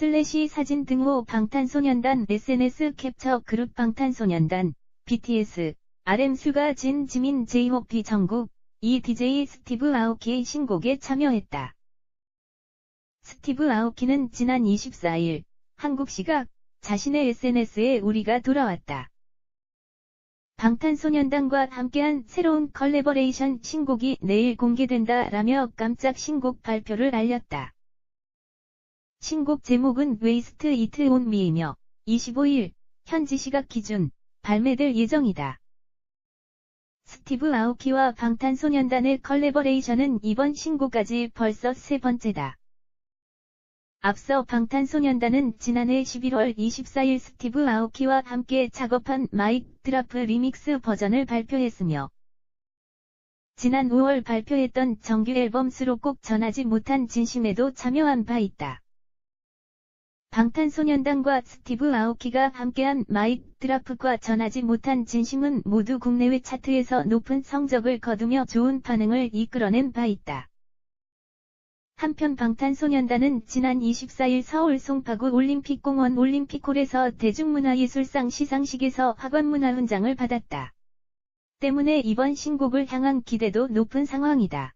슬래시 사진 등호 방탄소년단 SNS 캡처 그룹 방탄소년단 BTS RM 수가 진 지민 제이홉 정국 이 DJ 스티브 아오키의 신곡에 참여했다. 스티브 아오키는 지난 24일 한국 시각 자신의 SNS에 우리가 돌아왔다. 방탄소년단과 함께한 새로운 컬래버레이션 신곡이 내일 공개된다 라며 깜짝 신곡 발표를 알렸다. 신곡 제목은 웨이스트 이트 온 미이며 25일 현지 시각 기준 발매될 예정이다. 스티브 아오키와 방탄소년단의 컬래버레이션은 이번 신곡까지 벌써 세 번째다. 앞서 방탄소년단은 지난해 11월 24일 스티브 아오키와 함께 작업한 마이크 드라프 리믹스 버전을 발표했으며 지난 5월 발표했던 정규 앨범 수록곡 전하지 못한 진심에도 참여한 바 있다. 방탄소년단과 스티브 아오키가 함께한 마이크 드라프과 전하지 못한 진심은 모두 국내외 차트에서 높은 성적을 거두며 좋은 반응을 이끌어낸 바 있다. 한편 방탄소년단은 지난 24일 서울 송파구 올림픽공원 올림픽홀에서 대중문화예술상 시상식에서 학원문화훈장을 받았다. 때문에 이번 신곡을 향한 기대도 높은 상황이다.